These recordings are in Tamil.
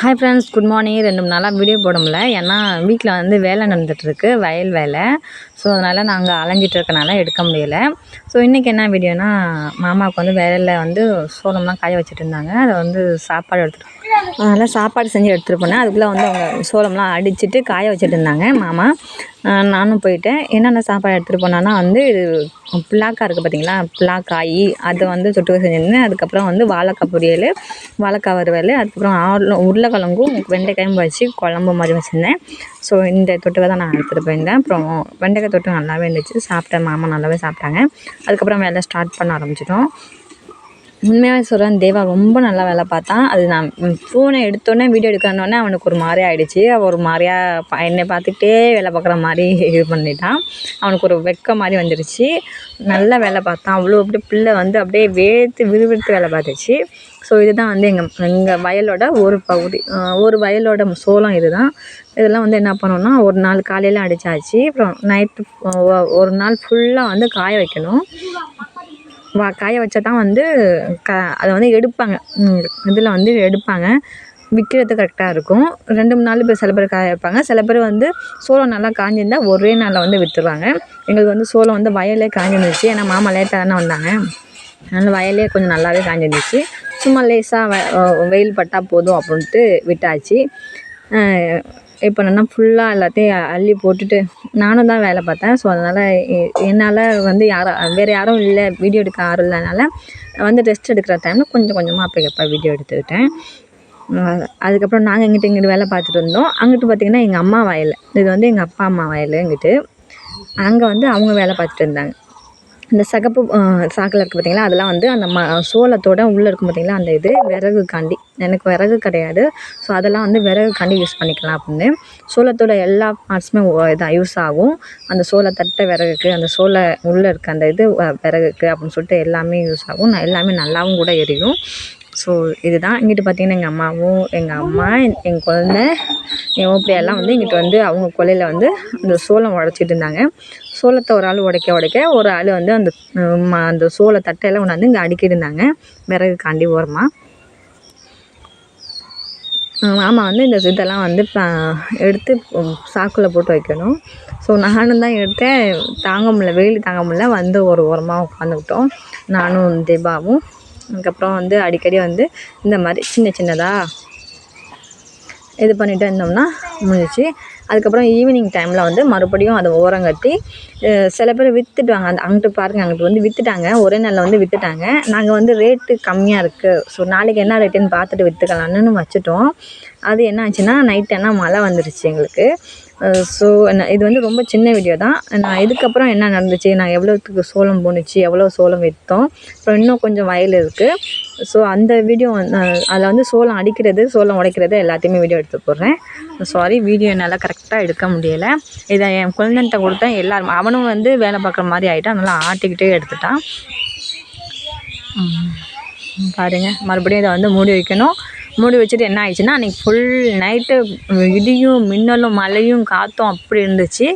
ஹாய் ஃப்ரெண்ட்ஸ் குட் மார்னிங் ரெண்டு மூணு நாளாக வீடியோ போட முடியல. ஏன்னா வீட்டில் வந்து வேலை நடந்துகிட்ருக்கு வயல் வேலை. ஸோ அதனால் நாங்கள் அலைஞ்சிட்டு இருக்கனால எடுக்க முடியலை. ஸோ இன்றைக்கி என்ன வீடியோனா மாமாவுக்கு வந்து வேலையில் வந்து சோளம்லாம் காய வச்சுட்டு இருந்தாங்க. அதை வந்து சாப்பாடு எடுத்துகிட்டு அதெல்லாம் சாப்பாடு செஞ்சு எடுத்துகிட்டு போனேன். அதுக்குள்ளே வந்து அவங்க சோளம்லாம் அடிச்சுட்டு காய வச்சுட்டு இருந்தாங்க மாமா. நானும் போயிட்டேன். என்னென்ன சாப்பாடு எடுத்துகிட்டு போனேன்னா வந்து இது இருக்குது பார்த்தீங்களா பிளாக்காய் அதை வந்து தொட்டுக்க செஞ்சுருந்தேன். அதுக்கப்புறம் வந்து வாழைக்காய் பொரியல் வாழைக்காய் வறுவல் அதுக்கப்புறம் ஆறு உருளைக்கிழங்கும் வெண்டைக்காயும் வச்சு குழம்பு மாதிரி வச்சுருந்தேன். ஸோ இந்த தொட்டுக்க தான் நான் எடுத்துகிட்டு போயிருந்தேன். அப்புறம் வெண்டைக்காய் தொட்டு நல்லாவே இருந்துச்சு. சாப்பிட்டேன். மாமா நல்லாவே சாப்பிட்டாங்க. அதுக்கப்புறம் வேலை ஸ்டார்ட் பண்ண ஆரம்பிச்சிட்டோம். உண்மையாகவே சொல்கிறேன் தேவா ரொம்ப நல்லா வேலை பார்த்தான். அது நான் ஃபோனை எடுத்தோடனே வீடியோ எடுக்கணுன்னே அவனுக்கு ஒரு மாதிரி ஆகிடுச்சி அவன் ஒரு மாதிரியா என்னை பார்த்துக்கிட்டே வேலை பார்க்குற மாதிரி இது பண்ணிட்டான். அவனுக்கு ஒரு வெக்க மாதிரி வந்துடுச்சு நல்லா வேலை பார்த்தான். அவ்வளோ அப்படியே பிள்ளை வந்து அப்படியே வேர்த்து விறுவிறுத்து வேலை பார்த்துச்சு. ஸோ இதுதான் வந்து எங்கள் எங்கள் வயலோட ஒரு பகுதி. ஒரு வயலோட சோளம் இதுதான். இதெல்லாம் வந்து என்ன பண்ணோம்னா ஒரு நாள் காலையில் அடித்தாச்சு அப்புறம் நைட்டு ஒரு நாள் ஃபுல்லாக வந்து காய வைக்கணும். வா காய வச்சா தான் வந்து க அதை வந்து எடுப்பாங்க. இதில் வந்து எடுப்பாங்க. விற்கிறது கரெக்டாக இருக்கும். ரெண்டு மூணு நாள் இப்போ சில பேர் காய வைப்பாங்க. சில பேர் வந்து சோளம் நல்லா காஞ்சிருந்தால் ஒரே நாளில் வந்து விற்றுருவாங்க எங்களுக்கு வந்து சோளம் வந்து வயலே காஞ்சிருந்துச்சு. ஏன்னா மாமா லேட்டாக தானே வந்தாங்க. அதனால் வயலே கொஞ்சம் நல்லாவே காஞ்சிருந்துச்சு. சும்மா லேசாக வெயில் பட்டால் போதும் அப்படின்ட்டு விட்டாச்சு. இப்போ நான் ஃபுல்லாக எல்லாத்தையும் அள்ளி போட்டுட்டு நானும் தான் வேலை பார்த்தேன். ஸோ அதனால் என்னால் வந்து யாரும் வேறு யாரும் இல்லை வீடியோ எடுக்க யாரும் இல்லைனால வந்து ரெஸ்ட் எடுக்கிற டைமில் கொஞ்சம் கொஞ்சமாக அப்போ எப்போ வீடியோ எடுத்துக்கிட்டேன். அதுக்கப்புறம் நாங்கள் இங்கிட்டு இங்கிட்டு வேலை பார்த்துட்டு இருந்தோம். அங்கிட்டு பார்த்திங்கன்னா எங்கள் அம்மா வயல் இது வந்து எங்கள் அப்பா அம்மா வயல் இங்கிட்டு. அங்கே வந்து அவங்க வேலை பார்த்துட்டு இருந்தாங்க. இந்த சகப்பு சாக்கில் இருக்குது பார்த்தீங்களா அதெல்லாம் வந்து அந்த ம சோளத்தோட உள்ளே இருக்கும் பார்த்தீங்களா அந்த இது விறகு காண்டி எனக்கு விறகு கிடையாது. ஸோ அதெல்லாம் வந்து விறகுக்காண்டி யூஸ் பண்ணிக்கலாம் அப்படின்னு. சோளத்தோட எல்லா பார்ட்ஸுமே இதாக யூஸ் ஆகும். அந்த சோளத்தட்டை விறகுக்கு அந்த சோள உள்ளே இருக்க அந்த இது வ- விறகுக்கு அப்படின்னு சொல்லிட்டு எல்லாமே யூஸ் ஆகும். நான் எல்லாமே நல்லாவும் கூட எரியும். ஸோ இதுதான். இங்கிட்டு பார்த்தீங்கன்னா எங்கள் அம்மாவும் எங்கள் அம்மா எங்கள் குழந்த என் ஓப்படியெல்லாம் வந்து இங்கிட்டு வந்து அவங்க கொல்லையில் வந்து அந்த சோளம் உடச்சிட்டு இருந்தாங்க. சோளத்தை ஒரு ஆள் உடைக்க உடைக்க ஒரு ஆள் வந்து அந்த ம- அந்த சோள தட்டையெல்லாம் கொண்டாந்து இங்கே அடுக்கிட்டு இருந்தாங்க. விறகு காண்டி ஓரமாக மாமா வந்து இந்த இதெல்லாம் வந்து ப- எடுத்து சாக்கில் போட்டு வைக்கணும். ஸோ நானும் தான் எடுத்தேன். தாங்க முடில வெயில் தாங்க முடியல. வந்து ஒரு ஓரமாக உட்காந்துக்கிட்டோம். நானும் தீபாவும். அதுக்கப்புறம் வந்து அடிக்கடி வந்து இந்த மாதிரி சின்ன சின்னதாக இது பண்ணிட்டு இருந்தோம்னா முடிஞ்சிச்சு. அதுக்கப்புறம் ஈவினிங் டைமில் வந்து மறுபடியும் அதை ஓரங்கட்டி சில பேர் விற்றுட்டுவாங்க அந்த அங்கிட்டு பாருங்கள் அங்கிட்டு வந்து விற்றுட்டாங்க ஒரே நாளில் வந்து விற்றுட்டாங்க நாங்கள் வந்து ரேட்டு கம்மியாக இருக்குது ஸோ நாளைக்கு என்ன ரேட்டுன்னு பார்த்துட்டு விற்றுக்கலான்னு வச்சுட்டோம். அது என்ன ஆச்சுன்னா நைட் என்ன மழை வந்துருச்சு எங்களுக்கு. ஸோ இது வந்து ரொம்ப சின்ன வீடியோ தான். நான் இதுக்கப்புறம் என்ன நடந்துச்சு நான் எவ்வளோத்துக்கு சோளம் போணுச்சு எவ்வளோ சோளம் விற்றோம் அப்புறம் இன்னும் கொஞ்சம் வயல் இருக்குது ஸோ அந்த வீடியோ அதில் வந்து சோளம் அடிக்கிறது சோளம் உடைக்கிறது எல்லாத்தையுமே வீடியோ எடுத்து போடுறேன் சாரி வீடியோ என்னால் கரெக்டாக எடுக்க முடியலை. இதை என் குழந்தைன்ட்ட கொடுத்தேன். எல்லாரும் அவனும் வந்து வேலை பார்க்குற மாதிரி ஆகிட்டான் நல்லா ஆட்டிக்கிட்டே எடுத்துட்டான். பாருங்கள் பாருங்க. மறுபடியும் இதை வந்து மூடி வைக்கணும். மூடி வச்சுட்டு என்ன ஆயிடுச்சுன்னா அன்றைக்கி ஃபுல் நைட்டு இடியும் மின்னலும் மழையும் காற்றும் அப்படி இருந்துச்சு.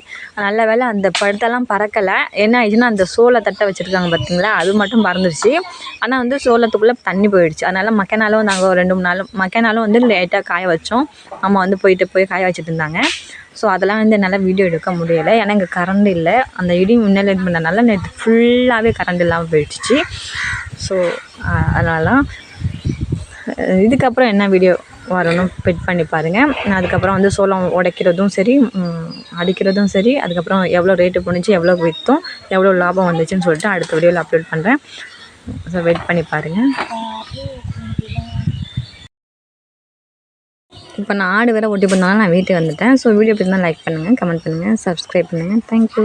நல்ல வேளை அந்த படத்தெல்லாம் பறக்கலை. என்ன ஆயிடுச்சுன்னா அந்த சோளை தட்டை வச்சுருக்காங்க பார்த்தீங்களா அது மட்டும் பறந்துருச்சு. ஆனால் வந்து சோளத்துக்குள்ளே தண்ணி போயிடுச்சு. அதனால் மக்கனாலும் நாங்கள் ஒரு ரெண்டு மூணு நாளும் மக்கனாலும் வந்து லேட்டாக காய வச்சோம். அம்மா வந்து போயிட்டு போய் காய வச்சுட்டு இருந்தாங்க. ஸோ அதெல்லாம் வந்து என்னால் வீடியோ எடுக்க முடியலை. ஏன்னா இங்கே கரண்ட் இல்லை. அந்த இடி மின்னல் பண்ணனால நேற்று ஃபுல்லாகவே கரண்ட் இல்லாமல் போயிடுச்சு. ஸோ அதனால தான் இதுக்கப்புறம் என்ன வீடியோ வரணும் ஃபிட் பண்ணி பாருங்கள் அதுக்கப்புறம் வந்து சோளம் உடைக்கிறதும் சரி அடிக்கிறதும் சரி அதுக்கப்புறம் எவ்வளோ ரேட்டு போணுச்சு எவ்வளோ விற்றோம் எவ்வளோ லாபம் வந்துச்சுன்னு சொல்லிட்டு அடுத்த வீடியோவில் அப்லோட் பண்ணுறேன் ஸோ வெயிட் பண்ணி பாருங்கள் இப்போ நான் ஆடு வேறு ஓட்டி பண்ணாலும் நான் வீட்டுக்கு வந்துட்டேன். ஸோ வீடியோ பிடிச்சிருந்தா லைக் பண்ணுங்கள் கமெண்ட் பண்ணுங்கள் சப்ஸ்கிரைப் பண்ணுங்கள் தேங்க்யூ